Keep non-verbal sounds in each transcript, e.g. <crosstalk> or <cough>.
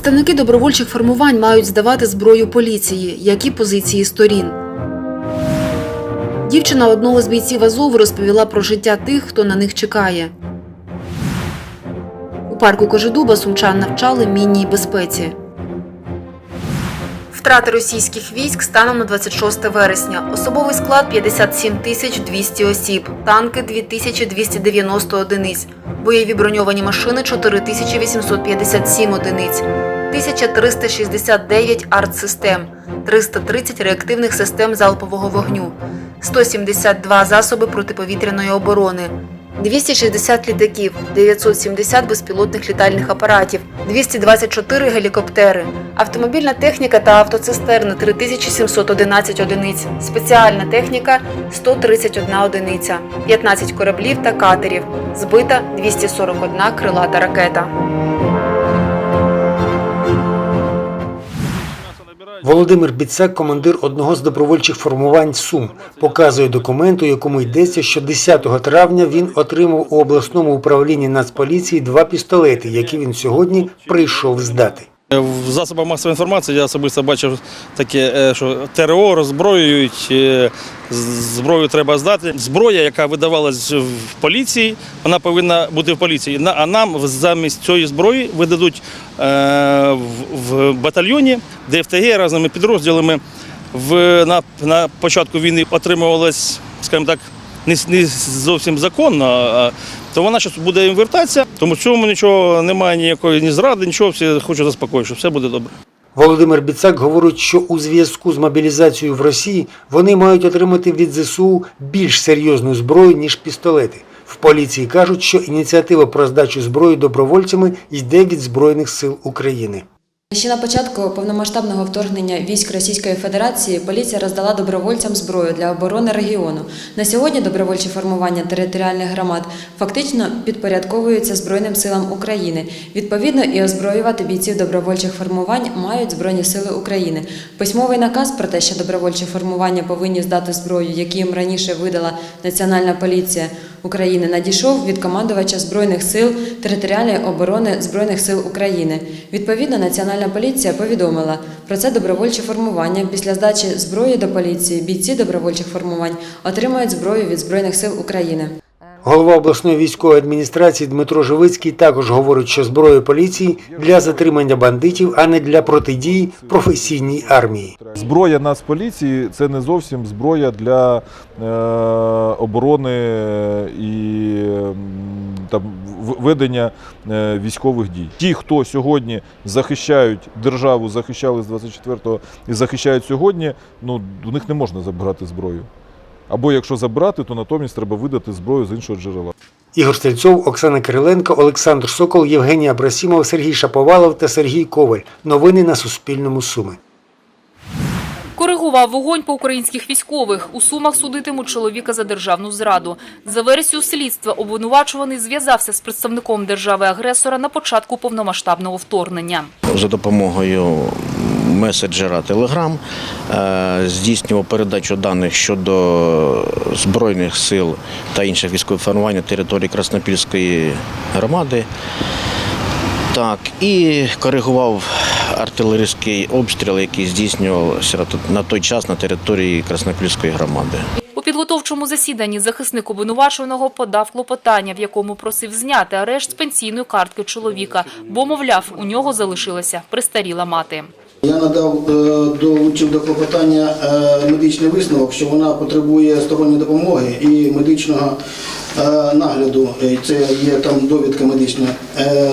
Представники добровольчих формувань мають здавати зброю поліції, які позиції сторін. Дівчина одного з бійців Азову розповіла про життя тих, хто на них чекає. У парку Кожедуба сумчан навчали мінній безпеці. Втрати російських військ станом на 26 вересня. Особовий склад 57 тисяч 200 осіб, танки 2290 одиниць, бойові броньовані машини 4857 одиниць, 1369 артсистем, 330 реактивних систем залпового вогню, 172 засоби протиповітряної оборони, 260 літаків, 970 безпілотних літальних апаратів, 224 гелікоптери, автомобільна техніка та автоцистерни 3711 одиниць, спеціальна техніка 131 одиниця, 15 кораблів та катерів, збита 241 крилата ракета. Володимир Біцак, командир одного з добровольчих формувань Сум, показує документ, у якому йдеться, що 10 травня він отримав у обласному управлінні Нацполіції два пістолети, які він сьогодні прийшов здати. В засобах масової інформації я особисто бачив таке, е, що ТРО роззброюють, е, зброю треба здати. Зброя, яка видавалась в поліції, вона повинна бути в поліції. А нам замість цієї зброї видадуть е, в- батальйоні ДФТГ разними підрозділами. В, на, на початку війни отримувалось, скажімо так, не, не зовсім законно, то вона зараз буде їм вертатися, тому в цьому нічого немає ніякої ні зради, нічого, всі хочуть заспокоїти, що все буде добре. Володимир Біцак говорить, що у зв'язку з мобілізацією в Росії вони мають отримати від ЗСУ більш серйозну зброю, ніж пістолети. В поліції кажуть, що ініціатива про здачу зброї добровольцями йде від Збройних сил України. Ще на початку повномасштабного вторгнення військ Російської Федерації поліція роздала добровольцям зброю для оборони регіону. На сьогодні добровольчі формування територіальних громад фактично підпорядковуються Збройним силам України. Відповідно, і озброювати бійців добровольчих формувань мають Збройні сили України. Письмовий наказ про те, що добровольчі формування повинні здати зброю, які їм раніше видала Національна поліція України, надійшов від командувача Збройних сил територіальної оборони Збройних сил України. Відповідно, Національна поліція повідомила про це добровольче формування. Після здачі зброї до поліції бійці добровольчих формувань отримають зброю від Збройних сил України. Голова обласної військової адміністрації Дмитро Живицький також говорить, що зброя поліції для затримання бандитів, а не для протидії професійній армії. Зброя Нацполіції це не зовсім зброя для е, оборони і там, ведення е, військових дій. Ті, хто сьогодні захищають державу, захищали з 24-го і захищають сьогодні, ну, у них не можна забирати зброю. Або якщо забрати, то натомість треба видати зброю з іншого джерела. Ігор Стрільцов, Оксана Кириленко, Олександр Сокол, Євгеній Абрасімов, Сергій Шаповалов та Сергій Коваль. Новини на Суспільному Суми. Коригував вогонь по українських військових. У Сумах судитимуть чоловіка за державну зраду. За версією слідства, обвинувачуваний зв'язався з представником держави-агресора на початку повномасштабного вторгнення. за допомогою меседжера е, здійснював передачу даних щодо Збройних сил та інших військових формувань території Краснопільської громади. Так, і коригував артилерійський обстріл, який здійснювався на той- час на території Краснопільської громади. У підготовчому засіданні захисник обвинувачуваного подав клопотання, в якому просив зняти арешт з пенсійної картки чоловіка, бо, мовляв, у нього залишилася престаріла мати. Я надав е, долучив до клопотання е, медичний висновок, що вона потребує сторонньої допомоги і медичного е, нагляду. Це є там довідка медична.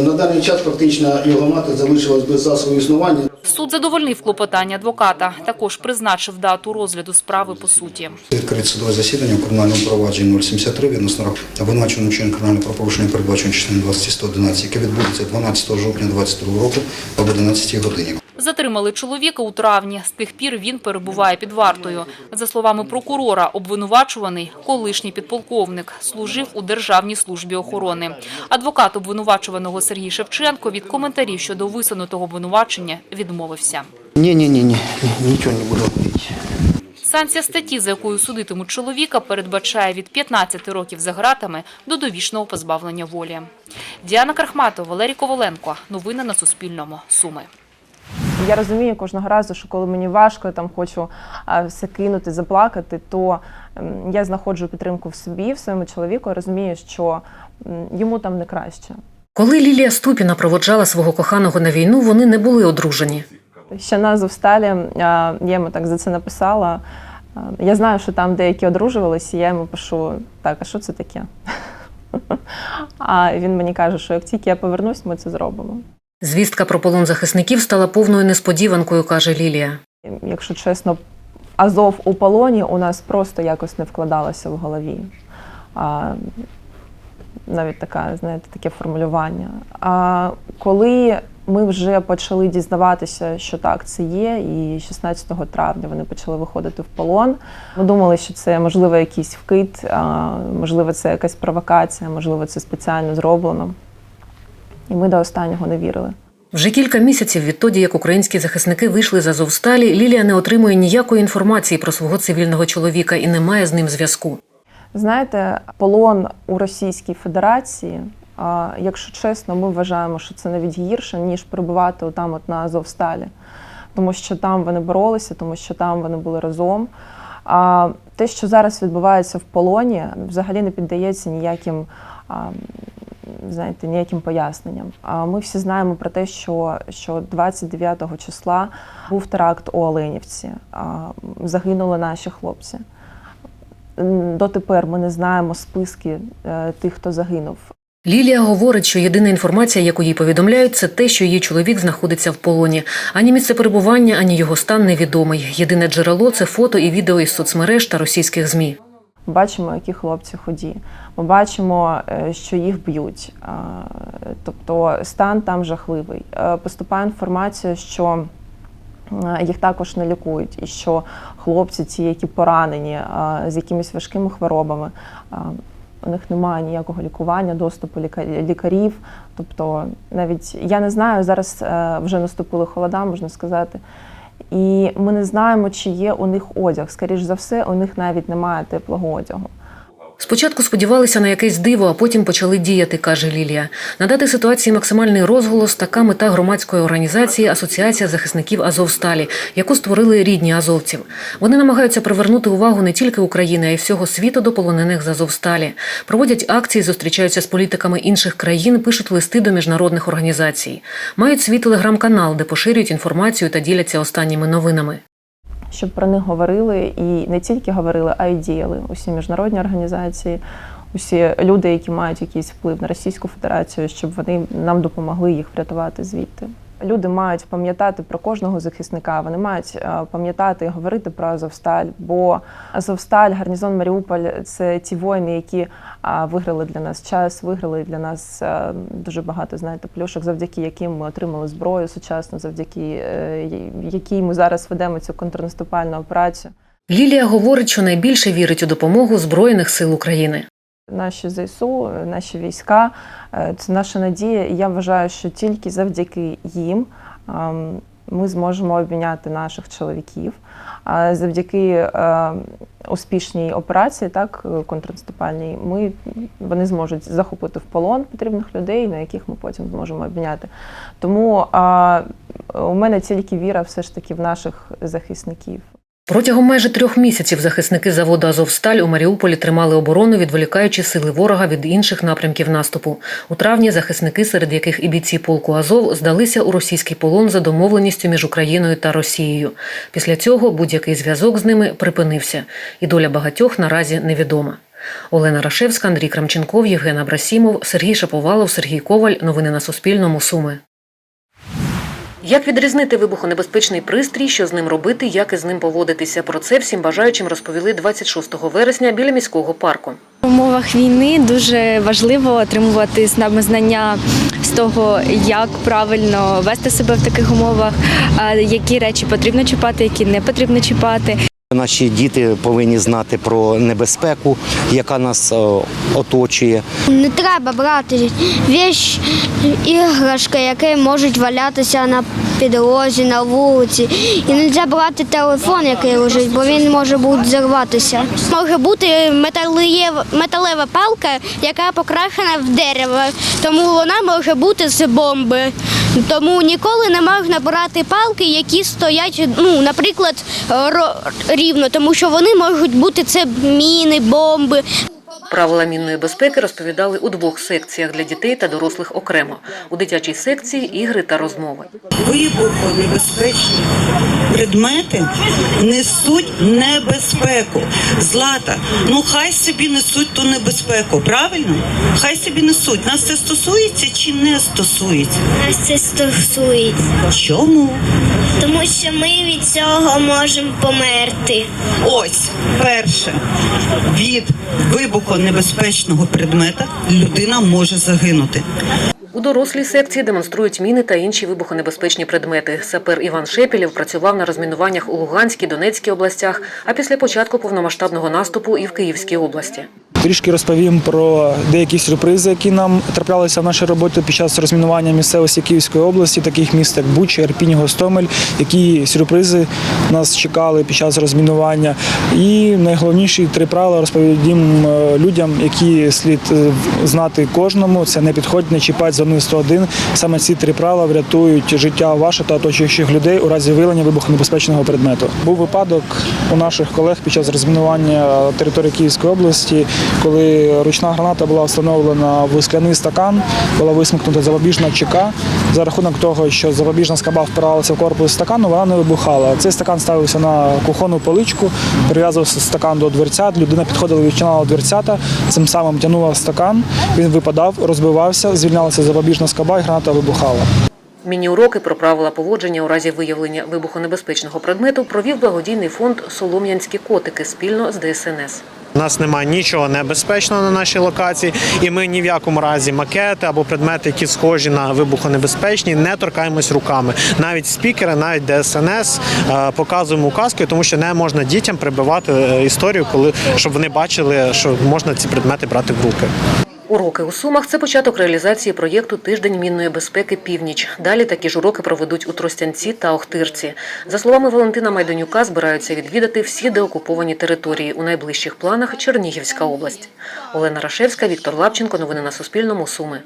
На даний час фактично його мати залишилась без засобів існування. Суд задовольнив клопотання адвоката. Також призначив дату розгляду справи по суті. Відкрите судове засідання у кримінальному провадженні 073 відносно обвинуваченого вчинення кримінального правопорушення передбачено частиною 20 яке відбудеться 12 жовтня 2022 року об 11 годині. Затримали чоловіка у травні. З тих пір він перебуває під вартою. За словами прокурора, обвинувачуваний колишній підполковник служив у Державній службі охорони. Адвокат обвинувачуваного Сергій Шевченко від коментарів щодо висунутого обвинувачення відмовився. Ні, ні, ні, ні, нічого не буду робити. Санкція статті, за якою судитимуть чоловіка, передбачає від 15 років за ґратами до довічного позбавлення волі. Діана Крахматова, Валерій Коваленко. Новини на Суспільному. Суми. Я розумію кожного разу, що коли мені важко, я там хочу все кинути, заплакати, то ем, я знаходжу підтримку в собі, в своєму чоловіку. Я розумію, що йому там не краще. Коли Лілія Ступіна проводжала свого коханого на війну, вони не були одружені. Ще на Азовсталі я йому так за це написала. Я знаю, що там деякі одружувалися, і я йому пишу: так, а що це таке? <laughs> А він мені каже, що як тільки я повернусь, ми це зробимо. Звістка про полон захисників стала повною несподіванкою, каже Лілія. якщо чесно, Азов у полоні у нас просто якось не вкладалося в голові. А, навіть така, знаєте, таке формулювання. А коли ми вже почали дізнаватися, що так це є, і 16 травня вони почали виходити в полон. Ми думали, що це можливо якийсь вкид, можливо, це якась провокація, можливо, це спеціально зроблено. І ми до останнього не вірили. Вже кілька місяців відтоді, як українські захисники вийшли з Азовсталі, Лілія не отримує ніякої інформації про свого цивільного чоловіка і не має з ним зв'язку. Знаєте, полон у Російській Федерації, якщо чесно, ми вважаємо, що це навіть гірше, ніж перебувати там от на Азовсталі. Тому що там вони боролися, тому що там вони були разом. А те, що зараз відбувається в полоні, взагалі не піддається ніяким. Знаєте, ніяким поясненням. А ми всі знаємо про те, що, що 29 числа був теракт у Оленівці. а, Загинули наші хлопці. Дотепер ми не знаємо списки е, тих, хто загинув. Лілія говорить, що єдина інформація, яку їй повідомляють, це те, що її чоловік знаходиться в полоні. Ані місце перебування, ані його стан невідомий. Єдине джерело це фото і відео із соцмереж та російських змі. Бачимо, які хлопці ході. Ми бачимо, е, що їх б'ють. Тобто стан там жахливий. Е, Поступає інформація, що їх також не лікують, і що хлопці, ті, які поранені з якимись важкими хворобами, у них немає ніякого лікування, доступу лікарів. Тобто, навіть я не знаю, зараз е, вже наступили холода, можна сказати. І ми не знаємо, чи є у них одяг. Скоріш за все, у них навіть немає теплого одягу. Спочатку сподівалися на якесь диво, а потім почали діяти, каже Лілія. Надати ситуації максимальний розголос така мета громадської організації Асоціація захисників Азовсталі, яку створили рідні азовців. Вони намагаються привернути увагу не тільки України, а й всього світу до полонених з Азовсталі. Проводять акції, зустрічаються з політиками інших країн, пишуть листи до міжнародних організацій. Мають свій телеграм-канал, де поширюють інформацію та діляться останніми новинами. Щоб про них говорили і не тільки говорили, а й діяли. Усі міжнародні організації, усі люди, які мають якийсь вплив на Російську Федерацію, щоб вони нам допомогли їх врятувати звідти. Люди мають пам'ятати про кожного захисника. Вони мають е, пам'ятати і говорити про Азовсталь. Бо Азовсталь, гарнізон Маріуполь це ті воїни, які виграли для нас час, виграли для нас е, дуже багато знаєте плюшок, завдяки яким ми отримали зброю сучасну, завдяки е, якій ми зараз ведемо цю контрнаступальну операцію. Лілія говорить, що найбільше вірить у допомогу Збройних сил України. Наші ЗСУ, наші війська е, це наша надія. І я вважаю, що тільки завдяки їм ем, ми зможемо обміняти наших чоловіків. А завдяки е, успішній операції, так контрнаступальній, ми вони зможуть захопити в полон потрібних людей, на яких ми потім зможемо обміняти. Тому а, у мене тільки віра все ж таки в наших захисників. Протягом майже трьох місяців захисники заводу Азовсталь у Маріуполі тримали оборону, відволікаючи сили ворога від інших напрямків наступу. У травні захисники, серед яких і бійці полку Азов, здалися у російський полон за домовленістю між Україною та Росією. Після цього будь-який зв'язок з ними припинився, і доля багатьох наразі невідома. Олена Рашевська, Андрій Крамченков, Євген Абрасімов, Сергій Шаповалов, Сергій Коваль. Новини на Суспільному. Суми. Як відрізнити вибухонебезпечний пристрій, що з ним робити, як із ним поводитися? Про це всім бажаючим розповіли 26 вересня біля міського парку. В умовах війни дуже важливо отримувати саме знання з того, як правильно вести себе в таких умовах, які речі потрібно чіпати, які не потрібно чіпати. Наші діти повинні знати про небезпеку, яка нас е, оточує. Не треба брати віч, іграшки, які можуть валятися на підлозі, на вулиці. І не можна брати телефон, який лежить, бо він може бути зірватися. Може бути металева палка, яка покрашена в дерево, тому вона може бути з бомби. Тому ніколи не можна брати палки, які стоять, ну, наприклад, рівно, тому що вони можуть бути це міни, бомби, Правила мінної безпеки розповідали у двох секціях для дітей та дорослих окремо. У дитячій секції ігри та розмови. Вибухонебезпечні предмети несуть небезпеку. Злата, ну хай собі несуть ту небезпеку, правильно? Хай собі несуть. Нас це стосується чи не стосується? Нас це стосується, Чому? тому що ми від цього можемо померти. Ось перше від вибухонебезпечного предмета людина може загинути. У дорослій секції демонструють міни та інші вибухонебезпечні предмети. Сапер Іван Шепілєв працював на розмінуваннях у Луганській, Донецькій областях, а після початку повномасштабного наступу і в Київській області. Трішки розповім про деякі сюрпризи, які нам траплялися в нашій роботі під час розмінування місцевості Київської області, таких міст як Буча, Ірпінь, Гостомель, які сюрпризи нас чекали під час розмінування. І найголовніші три правила розповідім е, людям, які слід е, знати кожному. Це не підходь, не чіпать зони 101. Саме ці три правила врятують життя ваше та оточуючих людей у разі виявлення вибухонебезпечного предмету. Був випадок у наших колег під час розмінування території Київської області, коли ручна граната була встановлена в скляний стакан, була висмикнута запобіжна ЧК. За рахунок того, що запобіжна скаба впиралася в корпус стакану, вона не вибухала. Цей стакан ставився на кухонну поличку, прив'язувався стакан до дверцят. Людина підходила, відчиняла дверцята, цим самим тягнула стакан. Він випадав, розбивався, звільнялася запобіжна скаба, і граната вибухала. Міні-уроки про правила поводження у разі виявлення вибухонебезпечного предмету провів благодійний фонд Солом'янські котики спільно з ДСНС. У нас немає нічого небезпечного на нашій локації, і ми ні в якому разі макети або предмети, які схожі на вибухонебезпечні, не торкаємось руками. Навіть спікери, навіть ДСНС е, показуємо указки, тому що не можна дітям прибивати е, історію, коли щоб вони бачили, що можна ці предмети брати в руки. Уроки у Сумах це початок реалізації проєкту Тиждень мінної безпеки Північ. Далі такі ж уроки проведуть у Тростянці та Охтирці. За словами Валентина Майданюка, збираються відвідати всі деокуповані території у найближчих планах Чернігівська область. Олена Рашевська, Віктор Лапченко. Новини на Суспільному. Суми.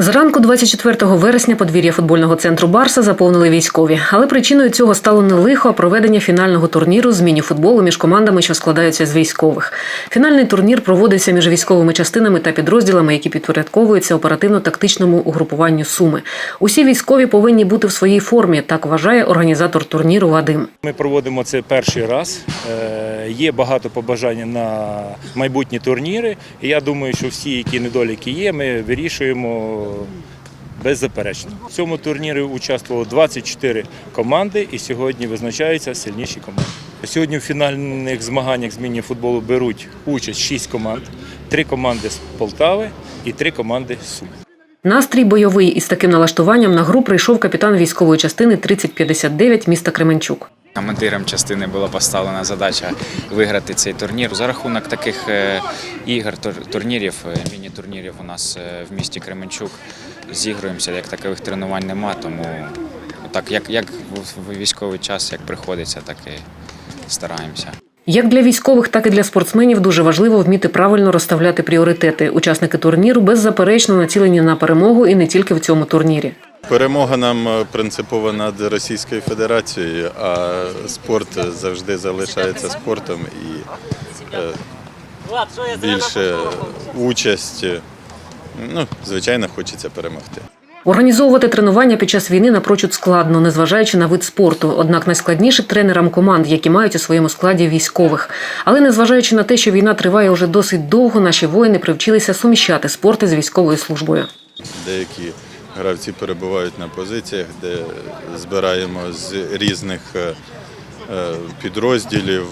Зранку 24 вересня подвір'я футбольного центру Барса заповнили військові, але причиною цього стало не лихо, а проведення фінального турніру з міні-футболу між командами, що складаються з військових. Фінальний турнір проводився між військовими частинами та підрозділами, які підпорядковуються оперативно-тактичному угрупуванню Суми. Усі військові повинні бути в своїй формі, так вважає організатор турніру Вадим. Ми проводимо це перший раз. Е, Є багато побажань на майбутні турніри. Я думаю, що всі, які недоліки є, ми вирішуємо беззаперечно. В цьому турнірі участвувало 24 команди, і сьогодні визначаються сильніші команди. Сьогодні в фінальних змаганнях з міні-футболу беруть участь 6 команд, 3 команди з Полтави і 3 команди з Сум. Настрій бойовий із таким налаштуванням на гру прийшов капітан військової частини 3059 міста Кременчук. Командирам частини була поставлена задача виграти цей турнір. За рахунок таких е, ігор, турнірів, е, міні-турнірів у нас е, в місті Кременчук зігруємося, як такових тренувань нема, тому так, як, як в- військовий час, як приходиться, так і стараємося. Як для військових, так і для спортсменів дуже важливо вміти правильно розставляти пріоритети. Учасники турніру беззаперечно націлені на перемогу і не тільки в цьому турнірі. Перемога нам е, принципова над Російською Федерацією, а спорт завжди залишається спортом і е, більше участь. Ну, звичайно, хочеться перемогти. Організовувати тренування під час війни напрочуд складно, незважаючи на вид спорту. Однак найскладніше тренерам команд, які мають у своєму складі військових. Але незважаючи на те, що війна триває уже досить довго, наші воїни привчилися суміщати спорти з військовою службою. Деякі гравці перебувають на позиціях, де збираємо з різних е, е, підрозділів,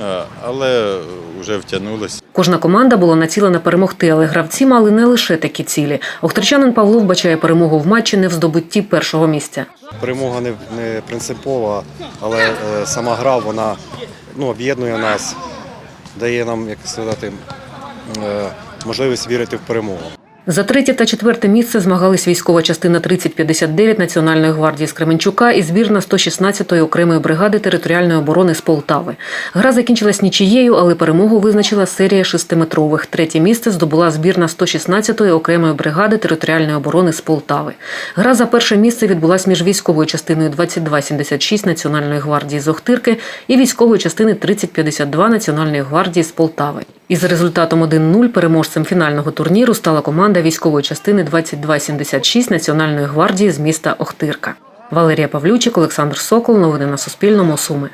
е, але вже втягнулися. Кожна команда була націлена перемогти, але гравці мали не лише такі цілі. Охтирчанин Павло вбачає перемогу в матчі не в здобутті першого місця. Перемога не, не принципова, але е, сама гра вона ну, об'єднує нас, дає нам, як сказати, е, можливість вірити в перемогу. За третє та четверте місце змагались військова частина 3059 Національної гвардії з Кременчука і збірна 116-ї окремої бригади територіальної оборони з Полтави. Гра закінчилась нічією, але перемогу визначила серія шестиметрових. Третє місце здобула збірна 116-ї окремої бригади територіальної оборони з Полтави. Гра за перше місце відбулась між військовою частиною 2276 Національної гвардії з Охтирки і військовою частиною 3052 Національної гвардії з Полтави. Із результатом 1-0 переможцем фінального турніру стала команда військової частини 2276 Національної гвардії з міста Охтирка. Валерія Павлючик, Олександр Сокол. Новини на Суспільному. Суми.